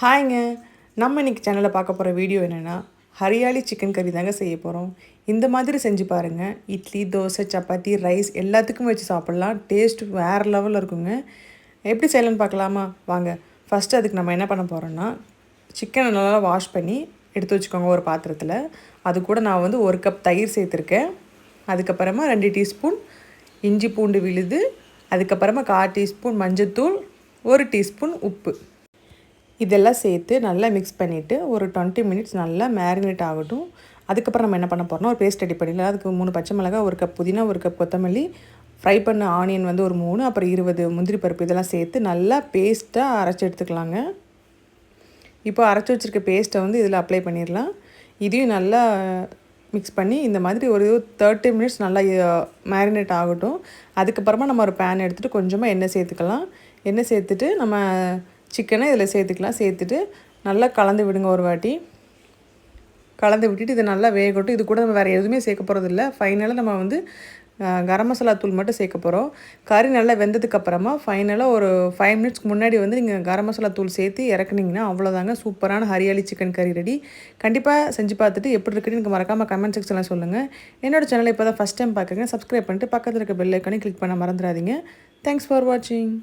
ஹாய்ங்க. நம்ம இன்றைக்கி சேனலில் பார்க்க போகிற வீடியோ என்னென்னா ஹரியாலி சிக்கன் கறி தாங்க செய்ய போகிறோம் இந்த மாதிரி செஞ்சு பாருங்கள் இட்லி தோசை சப்பாத்தி ரைஸ் எல்லாத்துக்கும் வச்சு சாப்பிட்லாம். டேஸ்ட் வேறு லெவலில் இருக்குங்க. எப்படி செய்யலான்னு பார்க்கலாமா? வாங்க. ஃபஸ்ட்டு அதுக்கு நம்ம என்ன பண்ண போகிறோன்னா சிக்கனை நல்லா வாஷ் பண்ணி எடுத்து வச்சுக்கோங்க ஒரு பாத்திரத்தில். அது கூட நான் வந்து ஒரு கப் தயிர் சேர்த்துருக்கேன். அதுக்கப்புறமா ரெண்டு டீஸ்பூன் இஞ்சி பூண்டு விழுது. அதுக்கப்புறமா கால் டீஸ்பூன் மஞ்சத்தூள் ஒரு டீஸ்பூன் உப்பு. இதெல்லாம் சேர்த்து நல்லா மிக்ஸ் பண்ணிவிட்டு ஒரு டுவெண்ட்டி மினிட்ஸ் நல்லா மேரினேட் ஆகட்டும். அதுக்கப்புறம் நம்ம என்ன பண்ண போகிறோம்னா ஒரு பேஸ்ட் ரெடி பண்ணிடலாம். அதுக்கு மூணு பச்சை மிளகா ஒரு கப் புதினா ஒரு கப் கொத்தமல்லி ஃப்ரை பண்ண ஆனியன் வந்து ஒரு மூணு அப்புறம் இருபது முந்திரி பருப்பு இதெல்லாம் சேர்த்து நல்லா பேஸ்ட்டாக அரைச்சி எடுத்துக்கலாங்க. இப்போ அரைச்சி வச்சுருக்க பேஸ்ட்டை வந்து இதில் அப்ளை பண்ணிடலாம். இதையும் நல்லா மிக்ஸ் பண்ணி இந்த மாதிரி ஒரு தேர்ட்டி மினிட்ஸ் நல்லா மேரினேட் ஆகட்டும். அதுக்கப்புறமா நம்ம ஒரு பேன் எடுத்துகிட்டு கொஞ்சமாக எண்ணெய் சேர்த்துக்கலாம். எண்ணெய் சேர்த்துட்டு நம்ம சிக்கனை இதில் சேர்த்துக்கலாம். சேர்த்துட்டு நல்லா கலந்து விடுங்க ஒரு வாட்டி. கலந்து விட்டுட்டு இதை நல்லா வேகட்டும். இது கூட நம்ம வேறு எதுவுமே சேர்க்க போகிறது இல்லை. ஃபைனலாக நம்ம வந்து கரம் மசாலா தூள் மட்டும் சேர்க்க போகிறோம் கறி நல்லா வெந்ததுக்கப்புறமா ஃபைனலாக ஒரு ஃபைவ் மினிட்ஸ்க்கு முன்னாடி வந்து நீங்கள் கரம் மசாலா தூள் சேர்த்து இறக்குனீங்கன்னா அவ்வளோதாங்க சூப்பரான ஹரியாலி சிக்கன் கறி ரெடி கண்டிப்பாக செஞ்சு பார்த்துட்டு எப்படி இருக்குன்னு எனக்கு மறக்காமல் கமெண்ட் செக்ஷனில் சொல்லுங்கள் என்னோடய சேனலை இப்போ தான் ஃபஸ்ட் டைம் பார்க்குறேங்க சப்ஸ்கிரைப் பண்ணிட்டு பக்கத்தில் இருக்க பெல் ஐக்கானே கிளிக் பண்ண மறந்துடாதீங்க. தேங்க்ஸ் ஃபார் வாட்சிங்